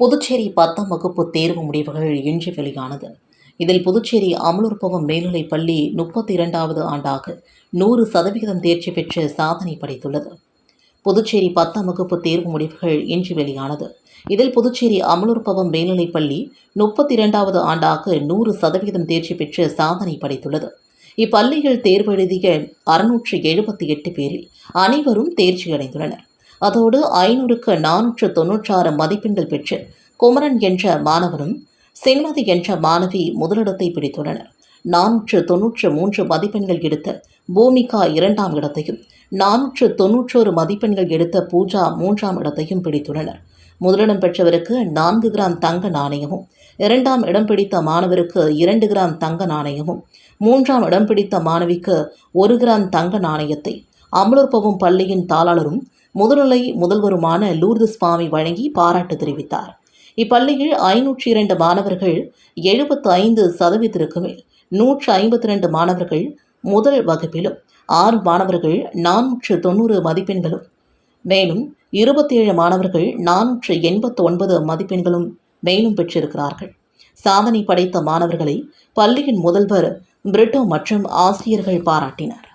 புதுச்சேரி பத்தாம் வகுப்பு தேர்வு முடிவுகள் இன்று வெளியானது. இதில் புதுச்சேரி அமலுற்பவம் மேல்நிலைப் பள்ளி முப்பத்தி இரண்டாவது ஆண்டாக நூறு சதவிகிதம் தேர்ச்சி பெற்று சாதனை படைத்துள்ளது. புதுச்சேரி பத்தாம் வகுப்பு தேர்வு முடிவுகள் இன்று வெளியானது. இதில் புதுச்சேரி அமலுற்பவம் மேல்நிலைப் பள்ளி முப்பத்தி இரண்டாவது ஆண்டாக நூறு சதவிகிதம் தேர்ச்சி பெற்று சாதனை படைத்துள்ளது. இப்பள்ளியில் தேர்வு எழுதிய அறுநூற்று எழுபத்தி எட்டு பேரில் அனைவரும் தேர்ச்சியடைந்துள்ளனர் அதோடு ஐநூறுக்கு நானூற்று தொன்னூற்றாறு மதிப்பெண்கள் பெற்று குமரன் என்ற மாணவனும் சென்மதி என்ற மாணவி முதலிடத்தை பிடித்துள்ளனர். நானூற்று தொன்னூற்று மூன்று மதிப்பெண்கள் எடுத்த பூமிகா இரண்டாம் இடத்தையும் நானூற்று தொன்னூற்றோரு மதிப்பெண்கள் எடுத்த பூஜா மூன்றாம் இடத்தையும் பிடித்துள்ளனர். முதலிடம் பெற்றவருக்கு நான்கு கிராம் தங்க நாணயமும் இரண்டாம் இடம் பிடித்த மாணவருக்கு இரண்டு கிராம் தங்க நாணயமும் மூன்றாம் இடம் பிடித்த மாணவிக்கு ஒரு கிராம் தங்க நாணயத்தை அமலோற்பவம் பள்ளியின் தாளாளரும் முதுநிலை முதல்வருமான லூர்து சுவாமி வழங்கி பாராட்டு தெரிவித்தார். இப்பள்ளியில் ஐநூற்றி இரண்டு மாணவர்கள் எழுபத்து ஐந்து சதவீதத்திற்கு மேல் நூற்று ஐம்பத்தி ரெண்டு மாணவர்கள் முதல் வகுப்பிலும் ஆறு மாணவர்கள் நானூற்று தொண்ணூறு மதிப்பெண்களும் மேலும் இருபத்தேழு மாணவர்கள் நானூற்று எண்பத்து ஒன்பது மதிப்பெண்களும் மேலும் பெற்றிருக்கிறார்கள். சாதனை படைத்த மாணவர்களை பள்ளியின் முதல்வர் பிரிட்டோ மற்றும் ஆசிரியர்கள் பாராட்டினர்.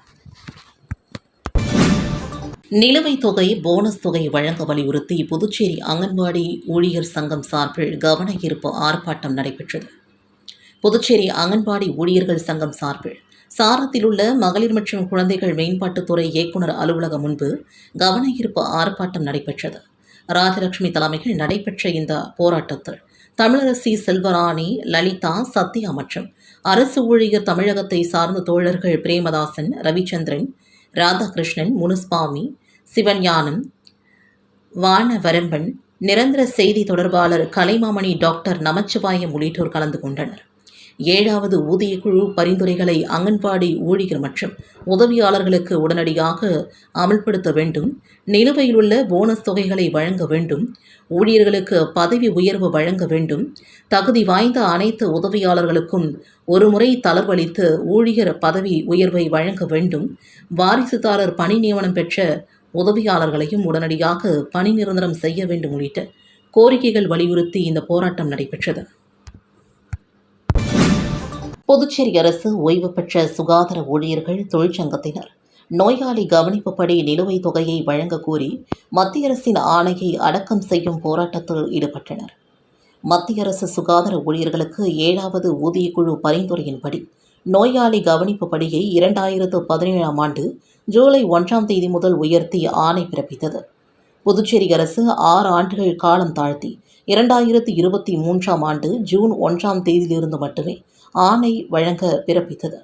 நிலுவைத் தொகை போனஸ் தொகை வழங்க வலியுறுத்தி புதுச்சேரி அங்கன்வாடி ஊழியர் சங்கம் சார்பில் கவன ஈர்ப்பு ஆர்ப்பாட்டம் நடைபெற்றது. புதுச்சேரி அங்கன்வாடி ஊழியர்கள் சங்கம் சார்பில் சாரத்தில் உள்ள மகளிர் மற்றும் குழந்தைகள் மேம்பாட்டுத்துறை இயக்குநர் அலுவலகம் முன்பு கவன ஈர்ப்பு ஆர்ப்பாட்டம் நடைபெற்றது. ராஜலட்சுமி தலைமையில் நடைபெற்ற இந்த போராட்டத்தில் தமிழரசி செல்வராணி லலிதா சத்யா மற்றும் அரசு ஊழியர் தமிழகத்தை சார்ந்த தோழர்கள் பிரேமதாசன் ரவிச்சந்திரன் ராதாகிருஷ்ணன் முனுஸ்வாமி சிவஞானம் வானவரம்பன் நிரந்தர செய்தி தொடர்பாளர் கலைமாமணி டாக்டர் நமச்சிவாயம் உள்ளிட்டோர் கலந்து கொண்டனர். ஏழாவது ஊதியக்குழு பரிந்துரைகளை அங்கன்வாடி ஊழியர் மற்றும் உதவியாளர்களுக்கு உடனடியாக அமல்படுத்த வேண்டும். நிலுவையில் உள்ள போனஸ் தொகைகளை வழங்க வேண்டும். ஊழியர்களுக்கு பதவி உயர்வு வழங்க வேண்டும். தகுதி வாய்ந்த அனைத்து உதவியாளர்களுக்கும் ஒருமுறை தளர்வளித்து ஊழியர் பதவி உயர்வை வழங்க வேண்டும். வாரிசுதாரர் பணி நியமனம் பெற்ற உதவியாளர்களையும் உடனடியாக பணி நிரந்தரம் செய்ய வேண்டும் உள்ளிட்ட கோரிக்கைகள் வலியுறுத்தி இந்த போராட்டம் நடைபெற்றது. புதுச்சேரி அரசு ஓய்வு பெற்ற சுகாதார ஊழியர்கள் தொழிற்சங்கத்தினர். நோயாளி கவனிப்பு படி நிலுவைத் தொகையை வழங்க கோரி மத்திய அரசின் ஆணையை அடக்கம் செய்யும் போராட்டத்தில் ஈடுபட்டனர். மத்திய அரசு சுகாதார ஊழியர்களுக்கு ஏழாவது ஊதியக்குழு பரிந்துரையின்படி நோயாளி கவனிப்பு படியை இரண்டாயிரத்து பதினேழாம் ஆண்டு ஜூலை ஒன்றாம் தேதி முதல் உயர்த்தி ஆணை பிறப்பித்தது. புதுச்சேரி அரசு ஆறு ஆண்டுகள் காலம் தாழ்த்தி இரண்டாயிரத்து இருபத்தி மூன்றாம் ஆண்டு ஜூன் ஒன்றாம் தேதியிலிருந்து மட்டுமே ஆணை வழங்க பிறப்பித்தது.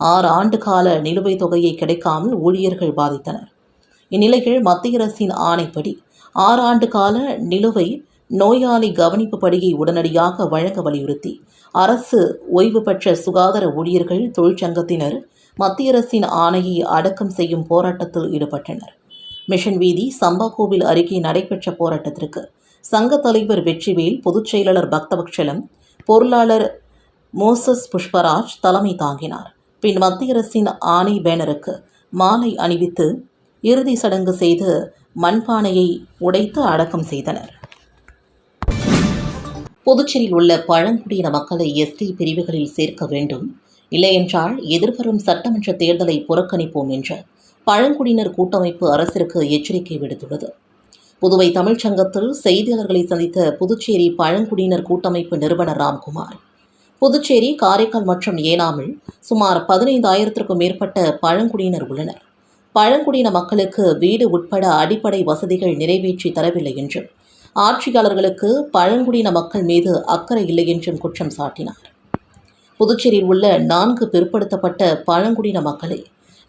ஆறு ஆண்டு கால நிலுவைத் தொகையை கிடைக்காமல் ஊழியர்கள் பாதித்தனர் இந்நிலையில் மத்திய அரசின் ஆணைப்படி ஆறு ஆண்டு கால நிலுவை நோயாளி கவனிப்பு படியை உடனடியாக வழங்க வலியுறுத்தி அரசு ஓய்வு பெற்ற சுகாதார ஊழியர்கள் தொழிற்சங்கத்தினர் மத்திய அரசின் ஆணையை அடக்கம் செய்யும் போராட்டத்தில் ஈடுபட்டனர். மிஷன் வீதி சம்பா கோவில் அருகே நடைபெற்ற போராட்டத்திற்கு சங்க தலைவர் வெற்றிவேல் பொதுச் செயலாளர் பக்தபக்ஷலம் பொருளாளர் மோசஸ் புஷ்பராஜ் தலைமை தாங்கினார். பின் மத்திய அரசின் ஆணை பேனருக்கு மாலை அணிவித்து இறுதி சடங்கு செய்து மண்பானையை உடைத்து அடக்கம் செய்தனர். புதுச்சேரியில் உள்ள பழங்குடியின மக்களை எஸ்டி பிரிவுகளில் சேர்க்க வேண்டும். இல்லையென்றால் எதிர்வரும் சட்டமன்ற தேர்தலை புறக்கணிப்போம் என்று பழங்குடியினர் கூட்டமைப்பு அரசிற்கு எச்சரிக்கை விடுத்துள்ளது. புதுவை தமிழ்ச்சங்கத்தில் செய்தியாளர்களை சந்தித்த புதுச்சேரி பழங்குடியினர் கூட்டமைப்பு நிறுவனர் ராம்குமார் புதுச்சேரி காரைக்கால் மற்றும் ஏனாமில் சுமார் பதினைந்தாயிரத்திற்கும் மேற்பட்ட பழங்குடியினர் உள்ளனர். பழங்குடியின மக்களுக்கு வீடு உட்பட அடிப்படை வசதிகள் நிறைவேற்றி தரவில்லை என்றும் ஆட்சியாளர்களுக்கு பழங்குடியின மக்கள் மீது அக்கறை இல்லை என்றும் குற்றம் சாட்டினார். புதுச்சேரியில் உள்ள நான்கு பிற்படுத்தப்பட்ட பழங்குடியின மக்களை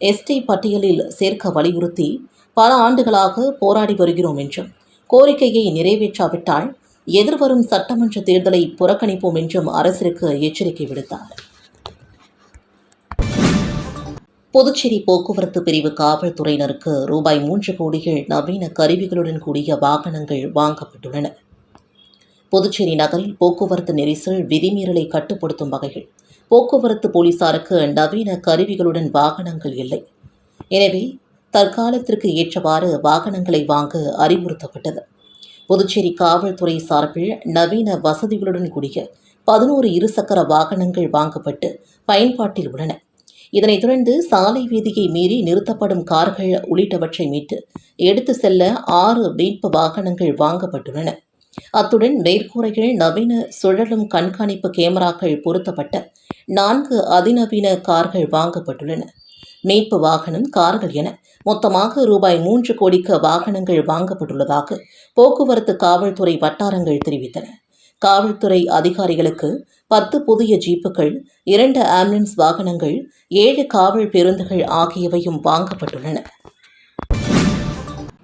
எஸ்டி பட்டியலில் சேர்க்க வலியுறுத்தி பல ஆண்டுகளாக போராடி வருகிறோம் என்றும் கோரிக்கையை நிறைவேற்றாவிட்டால் எதிர்வரும் சட்டமன்ற தேர்தலை புறக்கணிப்போம் என்றும் அரசிற்கு எச்சரிக்கை விடுத்தார். புதுச்சேரி போக்குவரத்து பிரிவு காவல்துறையினருக்கு ரூபாய் மூன்று கோடிகள் நவீன கருவிகளுடன் கூடிய வாகனங்கள் வாங்கப்பட்டுள்ளன. புதுச்சேரி நகரில் போக்குவரத்து நெரிசல் விதிமீறலை கட்டுப்படுத்தும் வகையில் போக்குவரத்து போலீசாருக்கு நவீன கருவிகளுடன் வாகனங்கள் இல்லை. எனவே தற்காலத்திற்கு ஏற்றவாறு வாகனங்களை வாங்க அறிவுறுத்தப்பட்டது. புதுச்சேரி காவல்துறை சார்பில் நவீன வசதிகளுடன் கூடிய பதினோரு இருசக்கர வாகனங்கள் வாங்கப்பட்டு பயன்பாட்டில் உள்ளன. இதனைத் தொடர்ந்து சாலை வீதியை மீறி நிறுத்தப்படும் கார்கள் உள்ளிட்டவற்றை மீட்டு எடுத்து செல்ல ஆறு மீட்பு வாகனங்கள் வாங்கப்பட்டுள்ளன. அத்துடன் மேற்கூரைகள் நவீன சுழலும் கண்காணிப்பு கேமராக்கள் பொருத்தப்பட்ட நான்கு அதிநவீன கார்கள் வாங்கப்பட்டுள்ளன. மீட்பு வாகனம் கார்கள் என மொத்தமாக ரூபாய் மூன்று கோடிக்கு வாகனங்கள் வாங்கப்பட்டுள்ளதாக போக்குவரத்து காவல்துறை வட்டாரங்கள் தெரிவித்தன. காவல்துறை அதிகாரிகளுக்கு பத்து புதிய ஜீப்புகள் இரண்டு ஆம்புலன்ஸ் வாகனங்கள் ஏழு காவல் பேருந்துகள் ஆகியவையும் வாங்கப்பட்டுள்ளன.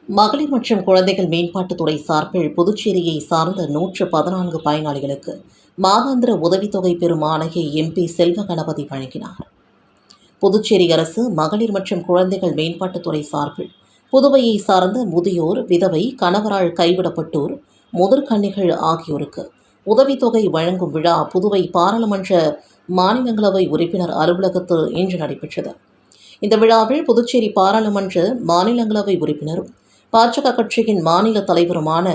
மகளிர் மற்றும் குழந்தைகள் மேம்பாட்டுத்துறை சார்பில் புதுச்சேரியை சார்ந்த நூற்று பதினான்கு பயனாளிகளுக்கு மாதாந்திர உதவித்தொகை பெறும் ஆணையை எம்பி செல்வ கணபதி வழங்கினார். புதுச்சேரி அரசு மகளிர் மற்றும் குழந்தைகள் மேம்பாட்டுத்துறை சார்பில் புதுவையை சார்ந்த முதியோர் விதவை கணவரால் கைவிடப்பட்டோர் முதிர்கன்னிகள் ஆகியோருக்கு உதவித்தொகை வழங்கும் விழா புதுவை பாராளுமன்ற மாநிலங்களவை உறுப்பினர் அலுவலகத்தில் இன்று நடைபெற்றது. இந்த விழாவில் புதுச்சேரி பாராளுமன்ற மாநிலங்களவை உறுப்பினரும் பாஜக கட்சியின் மாநில தலைவருமான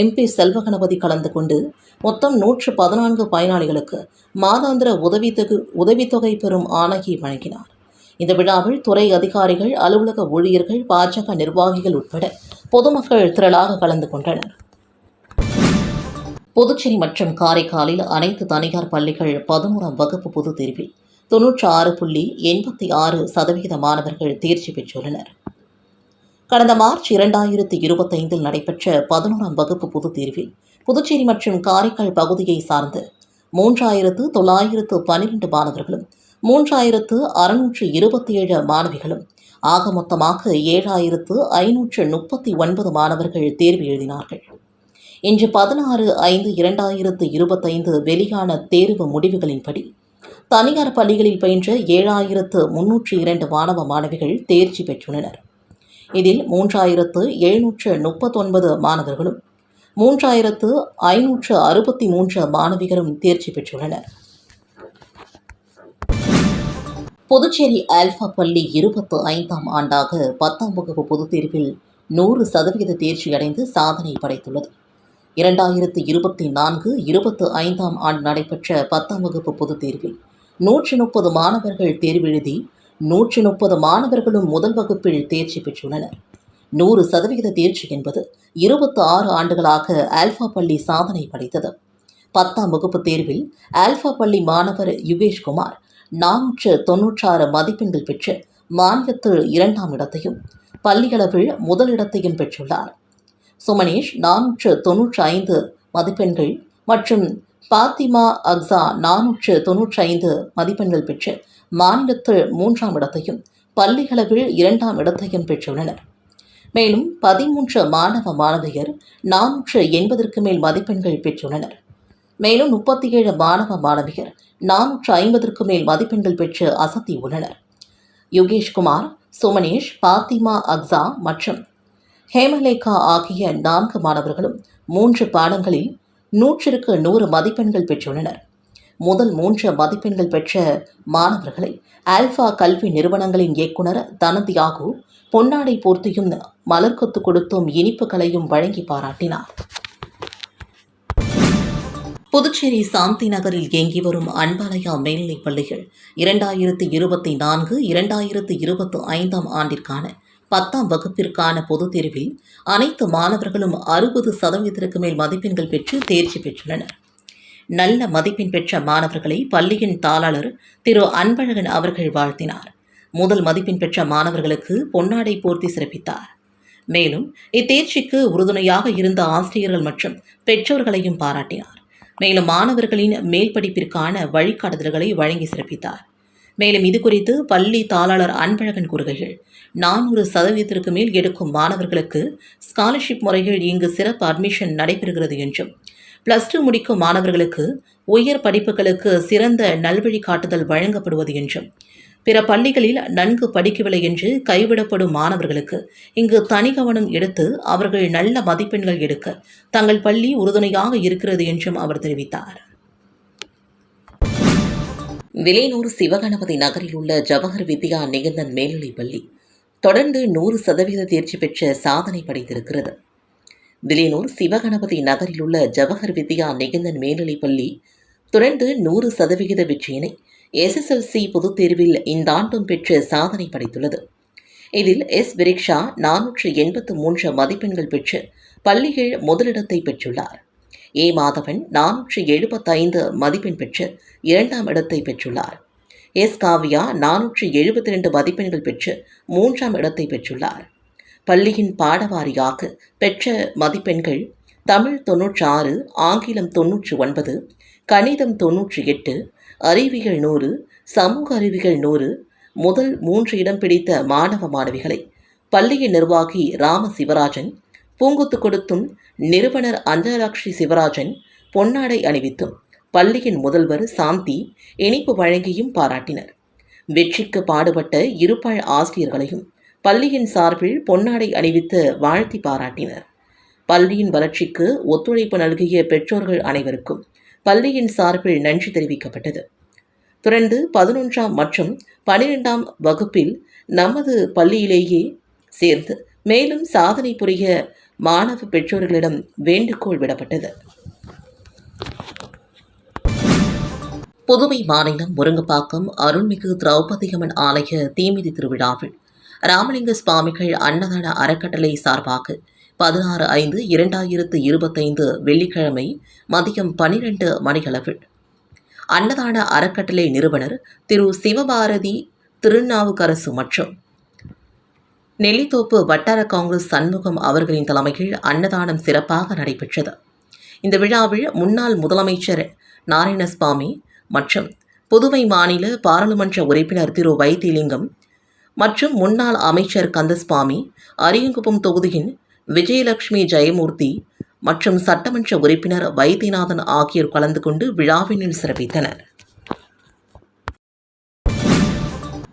எம்பி செல்வகணபதி கலந்து கொண்டு மொத்தம் நூற்று பதினான்கு பயனாளிகளுக்கு மாதாந்திர உதவித்தொகை உதவித்தொகை பெறும் ஆணையை வழங்கினார். இந்த விழாவில் துறை அதிகாரிகள் அலுவலக ஊழியர்கள் பாஜக நிர்வாகிகள் உட்பட பொதுமக்கள் திரளாக கலந்து கொண்டனர். புதுச்சேரி மற்றும் காரைக்காலில் அனைத்து தனியார் பள்ளிகள் பதினோராம் வகுப்பு பொது தேர்வில் தொன்னூற்றி ஆறு புள்ளி எண்பத்தி ஆறு சதவிகித மாணவர்கள் தேர்ச்சி பெற்றுள்ளனர். கடந்த மார்ச் இரண்டாயிரத்தி இருபத்தைந்தில் நடைபெற்ற பதினோராம் வகுப்பு பொதுத் தேர்வில் புதுச்சேரி மற்றும் காரைக்கால் பகுதியை சார்ந்து மூன்றாயிரத்து தொள்ளாயிரத்து பனிரெண்டு மாணவர்களும் மூன்றாயிரத்து அறுநூற்று இருபத்தி ஏழு மாணவிகளும் ஆக மொத்தமாக ஏழாயிரத்து ஐநூற்று முப்பத்தி ஒன்பது மாணவர்கள் தேர்வு எழுதினார்கள். இன்று பதினாறு ஐந்து இரண்டாயிரத்து இருபத்தைந்து வெளியான தேர்வு முடிவுகளின்படி தனியார் பள்ளிகளில் பயின்ற ஏழாயிரத்து முன்னூற்று இரண்டு மாணவ மாணவிகள் தேர்ச்சி பெற்றுள்ளனர். இதில் மூன்றாயிரத்து எழுநூற்று முப்பத்தொன்பது மாணவர்களும் மூன்றாயிரத்து ஐநூற்று அறுபத்தி மூன்று மாணவிகளும் தேர்ச்சி பெற்றுள்ளனர். புதுச்சேரி ஆல்பா பள்ளி இருபத்து ஐந்தாம் ஆண்டாக பத்தாம் வகுப்பு பொதுத் தேர்வில் நூறு சதவீத தேர்ச்சியடைந்து சாதனை படைத்துள்ளது. இரண்டாயிரத்து இருபத்தி நான்கு இருபத்து ஐந்தாம் ஆண்டு நடைபெற்ற பத்தாம் வகுப்பு பொதுத் தேர்வில் நூற்றி முப்பது மாணவர்கள் தேர்வெழுதி நூற்றி முப்பது மாணவர்களும் முதல் வகுப்பில் தேர்ச்சி பெற்றுள்ளனர். நூறு சதவிகித தேர்ச்சி என்பது இருபத்தி ஆறு ஆண்டுகளாக ஆல்பா பள்ளி சாதனை படைத்தது. பத்தாம் வகுப்பு தேர்வில் ஆல்பா பள்ளி மாணவர் யுகேஷ்குமார் நானூற்று தொன்னூற்றாறு மதிப்பெண்கள் பெற்று மாநிலத்தில் இரண்டாம் இடத்தையும் பள்ளியளவில் முதலிடத்தையும் பெற்றுள்ளார். சுமனேஷ் நானூற்று தொன்னூற்றி ஐந்து மதிப்பெண்கள் மற்றும் பாத்திமா அக்ஸா நானூற்று தொன்னூற்றி ஐந்து மதிப்பெண்கள் பெற்று மாநிலத்தில் மூன்றாம் இடத்தையும் பள்ளிகளவில் இரண்டாம் இடத்தையும் பெற்றுள்ளனர். மேலும் பதிமூன்று மாணவ மாணவியர் நானூற்று எண்பதற்கு மேல் மதிப்பெண்கள் பெற்றுள்ளனர். மேலும் முப்பத்தி ஏழு மாணவ மாணவியர் நானூற்று ஐம்பதற்கு மேல் மதிப்பெண்கள் பெற்று அசத்தியுள்ளனர் யுகேஷ்குமார் சுமனேஷ் பாத்திமா அக்ஸா மற்றும் ஹேமலேகா ஆகிய நான்கு மாணவர்களும் மூன்று பாடங்களில் நூற்றிற்கு நூறு மதிப்பெண்கள் பெற்றுள்ளனர். முதல் மூன்று மதிப்பெண்கள் பெற்ற மாணவர்களை ஆல்ஃபா கல்வி நிறுவனங்களின் இயக்குனர் தனதியாகு பொன்னாடை போர்த்தியும் மலர்கொத்து கொடுத்தும் இனிப்புகளையும் வழங்கி பாராட்டினார். புதுச்சேரி சாந்தி நகரில் இயங்கி வரும் அன்பாலயா மேல்நிலைப் பள்ளிகள் இரண்டாயிரத்தி இருபத்தி நான்கு இரண்டாயிரத்தி இருபத்தி ஐந்தாம் ஆண்டிற்கான பத்தாம் வகுப்பிற்கான பொதுத் தேர்வில் அனைத்து மாணவர்களும் அறுபது சதவீதத்திற்கு மேல் மதிப்பெண்கள் பெற்று தேர்ச்சி பெற்றுள்ளனர். நல்ல மதிப்பெண் பெற்ற மாணவர்களை பள்ளியின் தாளாளர் திரு அன்பழகன் அவர்கள் வாழ்த்தினார். முதல் மதிப்பெண் பெற்ற மாணவர்களுக்கு பொன்னாடை போர்த்தி சிறப்பித்தார். மேலும் இத்தேர்ச்சிக்கு உறுதுணையாக இருந்த ஆசிரியர்கள் மற்றும் பெற்றோர்களையும் பாராட்டினார். மேலும் மாணவர்களின் மேல் படிப்பிற்கான வழிகாட்டுதல்களை வழங்கி சிறப்பித்தார். மேலும் இது குறித்து பள்ளி தாளாளர் அன்பழகன் கூறுகையில் நானூறு சதவீதத்திற்கு மேல் எடுக்கும் மாணவர்களுக்கு ஸ்காலர்ஷிப் முறையில் இங்கு சிறப்பு அட்மிஷன் நடைபெறுகிறது என்றும் பிளஸ் டூ முடிக்கும் மாணவர்களுக்கு உயர் படிப்புகளுக்கு சிறந்த நல்வழி காட்டுதல் வழங்கப்படுவது என்றும் பிற பள்ளிகளில் நன்கு படிக்கவில்லை என்று கைவிடப்படும் மாணவர்களுக்கு இங்கு தனி கவனம் எடுத்து அவர்கள் நல்ல மதிப்பெண்கள் எடுக்க தங்கள் பள்ளி உறுதுணையாக இருக்கிறது என்றும் அவர் தெரிவித்தார். விலையூர் சிவகணபதி நகரில் உள்ள ஜவஹர் வித்யா நிகந்தன் மேல்நிலைப் பள்ளி தொடர்ந்து நூறு சதவீத தேர்ச்சி பெற்ற சாதனை படைத்திருக்கிறது. வில்லியனூர் சிவகணபதி நகரில் உள்ள ஜவஹர் வித்யா நிகந்தன் மேல்நிலைப்பள்ளி தொடர்ந்து நூறு சதவிகித வெற்றியினை எஸ்எஸ்எல்சி பொதுத் தேர்வில் இந்த ஆண்டும் பெற்று சாதனை படைத்துள்ளது. இதில் எஸ் விரிக்ஷா நானூற்று எண்பத்து மூன்று மதிப்பெண்கள் பெற்று பள்ளிகள் முதலிடத்தை பெற்றுள்ளார். ஏ மாதவன் நானூற்று எழுபத்தைந்து மதிப்பெண் பெற்று இரண்டாம் இடத்தை பெற்றுள்ளார். எஸ் காவியா நானூற்று எழுபத்தி ரெண்டு மதிப்பெண்கள் பெற்று மூன்றாம் இடத்தை பெற்றுள்ளார். பள்ளியின் பாடவாரியாக பெற்ற மதிப்பெண்கள் தமிழ் தொன்னூற்றி ஆறு ஆங்கிலம் தொன்னூற்றி ஒன்பது கணிதம் தொன்னூற்றி எட்டு அறிவியல் நூறு சமூக அறிவியல் நூறு முதல் மூன்று இடம் பிடித்த மாணவ மாணவிகளை பள்ளியின் நிர்வாகி ராம சிவராஜன் பூங்குத்து கொடுத்தும் நிறுவனர் அஞ்சலாட்சி சிவராஜன் பொன்னாடை அணிவித்தும் பள்ளியின் முதல்வர் சாந்தி இனிப்பு வழங்கியும் பாராட்டினர். வெற்றிக்கு பாடுபட்ட இருபால் ஆசிரியர்களையும் பள்ளியின் சார்பில் பொன்னாடை அணிவித்து வாழ்த்தி பாராட்டினர். பள்ளியின் வளர்ச்சிக்கு ஒத்துழைப்பு நல்கிய பெற்றோர்கள் அனைவருக்கும் பள்ளியின் சார்பில் நன்றி தெரிவிக்கப்பட்டது. தொடர்ந்து பதினொன்றாம் மற்றும் பனிரெண்டாம் வகுப்பில் நமது பள்ளியிலேயே சேர்ந்து மேலும் சாதனை புரிய மாணவ பெற்றோர்களிடம் வேண்டுகோள் விடப்பட்டது. புதுவை மாநிலம் முருங்கப்பாக்கம் அருள்மிகு திரௌபதியம்மன் ஆலய தீமிதி திருவிழாவில் ராமலிங்க சுவாமிகள் அன்னதான அறக்கட்டளை சார்பாக பதினாறு ஐந்து இரண்டாயிரத்து இருபத்தைந்து வெள்ளிக்கிழமை மதியம் பனிரெண்டு மணியளவில் அன்னதான அறக்கட்டளை நிறுவனர் திரு சிவபாரதி திருநாவுக்கரசு மற்றும் நெல்லித்தோப்பு வட்டார காங்கிரஸ் சண்முகம் அவர்களின் தலைமையில் அன்னதானம் சிறப்பாக நடைபெற்றது. இந்த விழாவில் முன்னாள் முதலமைச்சர் நாராயணசுவாமி மற்றும் புதுவை மாநில பாராளுமன்ற உறுப்பினர் திரு வைத்திலிங்கம் மற்றும் முன்னாள் அமைச்சர் கந்தசுவாமி அரியங்குப்பம் தொகுதியின் விஜயலட்சுமி ஜெயமூர்த்தி மற்றும் சட்டமன்ற உறுப்பினர் வைத்தியநாதன் ஆகியோர் கலந்து கொண்டு விழாவினில் சிறப்பித்தனர்.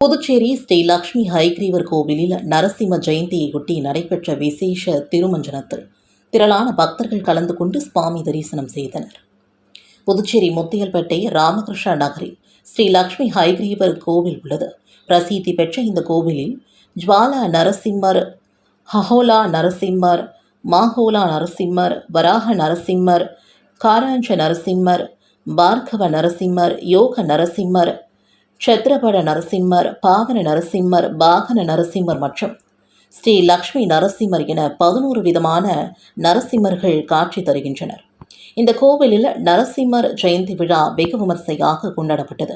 புதுச்சேரி ஸ்ரீ லக்ஷ்மி ஹைகிரீவர் கோவிலில் நரசிம்ம ஜெயந்தியையொட்டி நடைபெற்ற விசேஷ திருமஞ்சனத்தில் திரளான பக்தர்கள் கலந்து கொண்டு சுவாமி தரிசனம் செய்தனர். புதுச்சேரி முத்தியல்பேட்டை ராமகிருஷ்ண நகரில் ஸ்ரீ லக்ஷ்மி ஹைகிரீவர் கோவில் உள்ளது. பிரசித்தி பெற்ற இந்த கோவிலில் ஜுவாலா நரசிம்மர் ஹஹோலா நரசிம்மர் மாஹோலா நரசிம்மர் வராக நரசிம்மர் காராஞ்ச நரசிம்மர் பார்கவ நரசிம்மர் யோக நரசிம்மர் சத்ரபட நரசிம்மர் பாவன நரசிம்மர் பாகன நரசிம்மர் மற்றும் ஸ்ரீ லக்ஷ்மி நரசிம்மர் என பதினோரு விதமான நரசிம்மர்கள் காட்சி தருகின்றனர். இந்த கோவிலில் நரசிம்மர் ஜெயந்தி விழா வெகு விமர்சையாக கொண்டாடப்பட்டது.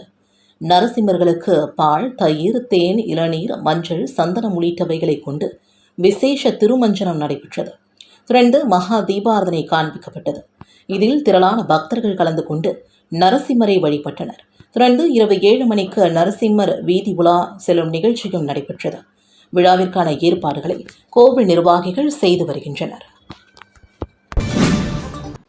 நரசிம்மர்களுக்கு பால் தயிர் தேன் இளநீர் மஞ்சள் சந்தனம் உள்ளிட்டவைகளை கொண்டு விசேஷ திருமஞ்சனம் நடைபெற்றது. தொடர்ந்து மகா தீபாரதனை காண்பிக்கப்பட்டது. இதில் திரளான பக்தர்கள் கலந்து கொண்டு நரசிம்மரை வழிபட்டனர். தொடர்ந்து இரவு ஏழு மணிக்கு நரசிம்மர் வீதி உலா செல்லும் நிகழ்ச்சியும் நடைபெற்றது. விழாவிற்கான ஏற்பாடுகளை கோவில் நிர்வாகிகள் செய்து வருகின்றனர்.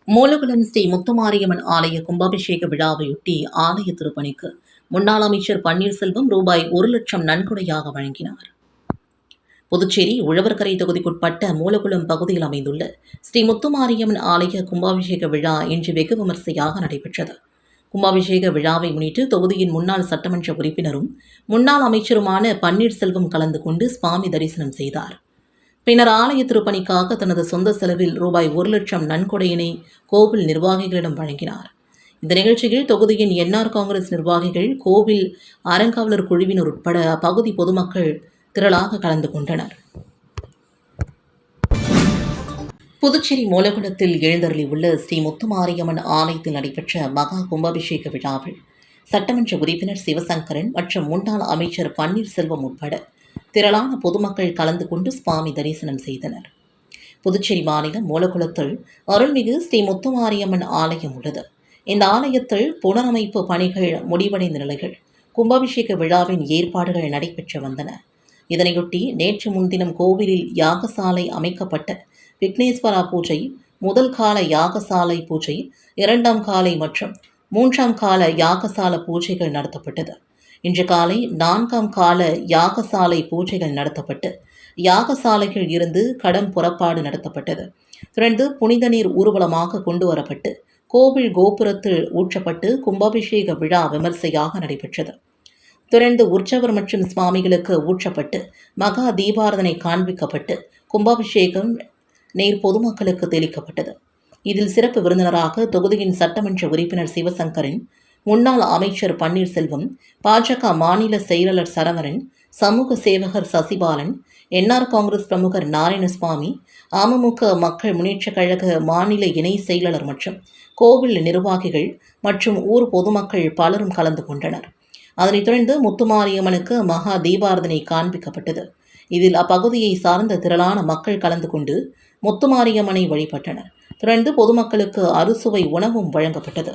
மூலகுளம் ஸ்ரீ முத்துமாரியம்மன் ஆலய கும்பாபிஷேக விழாவையொட்டி ஆலய திருப்பணிக்கு முன்னாள் அமைச்சர் பன்னீர்செல்வம் ரூபாய் ஒரு லட்சம் நன்கொடையாக வழங்கினார். புதுச்சேரி உழவர்கரை தொகுதிக்குட்பட்ட மூலகுளம் பகுதியில் அமைந்துள்ள ஸ்ரீ முத்துமாரியம்மன் ஆலய கும்பாபிஷேக விழா இன்று வெகு விமர்சையாக நடைபெற்றது. கும்பாபிஷேக விழாவை முன்னிட்டு தொகுதியின் முன்னாள் சட்டமன்ற உறுப்பினரும் முன்னாள் அமைச்சருமான பன்னீர்செல்வம் கலந்து கொண்டு சுவாமி தரிசனம் செய்தார். பின்னர் ஆலய திருப்பணிக்காக தனது சொந்த செலவில் ரூபாய் ஒரு லட்சம் நன்கொடையினை கோவில் நிர்வாகிகளிடம் வழங்கினார். இந்த நிகழ்ச்சியில் தொகுதியின் என்ஆர் காங்கிரஸ் நிர்வாகிகள் கோவில் அறங்காவலர் குழுவினர் உட்பட அப்பகுதி பொதுமக்கள் திரளாக கலந்து கொண்டனர். புதுச்சேரி மூலகுளத்தில் எழுந்தருளியுள்ள ஸ்ரீ முத்துமாரியம்மன் ஆலயத்தில் நடைபெற்ற மகா கும்பாபிஷேக விழாவில் சட்டமன்ற உறுப்பினர் சிவசங்கரன் மற்றும் முன்னாள் அமைச்சர் பன்னீர்செல்வம் உட்பட திரளான பொதுமக்கள் கலந்து கொண்டு சுவாமி தரிசனம் செய்தனர். புதுச்சேரி மாநிலம் மூலகுளத்தில் அருள்மிகு ஸ்ரீ முத்துமாரியம்மன் ஆலயம் உள்ளது. இந்த ஆலயத்தில் புனரமைப்பு பணிகள் முடிவடைந்த நிலையில் கும்பாபிஷேக விழாவின் ஏற்பாடுகள் நடைபெற்று வந்தன. இதனையொட்டி நேற்று முன்தினம் கோவிலில் யாகசாலை அமைக்கப்பட்ட விக்னேஸ்வரா பூஜை முதல் கால யாகசாலை பூஜை இரண்டாம் காலை மற்றும் மூன்றாம் கால யாகசால பூஜைகள் நடத்தப்பட்டது. இன்று காலை நான்காம் கால யாகசாலை பூஜைகள் நடத்தப்பட்டு யாகசாலையில் இருந்து கடன் புறப்பாடு நடத்தப்பட்டது. தொடர்ந்து புனித நீர் ஊர்வலமாக கொண்டு வரப்பட்டு கோவில் கோபுரத்தில் ஊற்றப்பட்டு கும்பாபிஷேக விழா விமர்சையாக நடைபெற்றது. தொடர்ந்து உற்சவர் மற்றும் சுவாமிகளுக்கு ஊற்றப்பட்டு மகா தீபாரதனை காண்பிக்கப்பட்டு கும்பாபிஷேகம் நீர் பொதுமக்களுக்கு தெளிக்கப்பட்டது. இதில் சிறப்பு விருந்தினராக தொகுதியின் சட்டமன்ற உறுப்பினர் சிவசங்கரின் முன்னாள் அமைச்சர் பன்னீர்செல்வம் பாஜக மாநில செயலாளர் சரவணன் சமூக சேவகர் சசிபாலன் என்ஆர் காங்கிரஸ் பிரமுகர் நாராயணசுவாமி அமமுக மக்கள் முன்னேற்றக் கழக மாநில இணை செயலாளர் மற்றும் கோவில் நிர்வாகிகள் மற்றும் ஊர் பொதுமக்கள் பலரும் கலந்து கொண்டனர். அதனைத் தொடர்ந்து முத்துமாரியம்மனுக்கு மகா தீபாரதனை காண்பிக்கப்பட்டது. இதில் அப்பகுதியை சார்ந்த திரளான மக்கள் கலந்து கொண்டு முத்துமாரியம்மனை வழிபட்டனர். தொடர்ந்து பொதுமக்களுக்கு அறுசுவை உணவும் வழங்கப்பட்டது.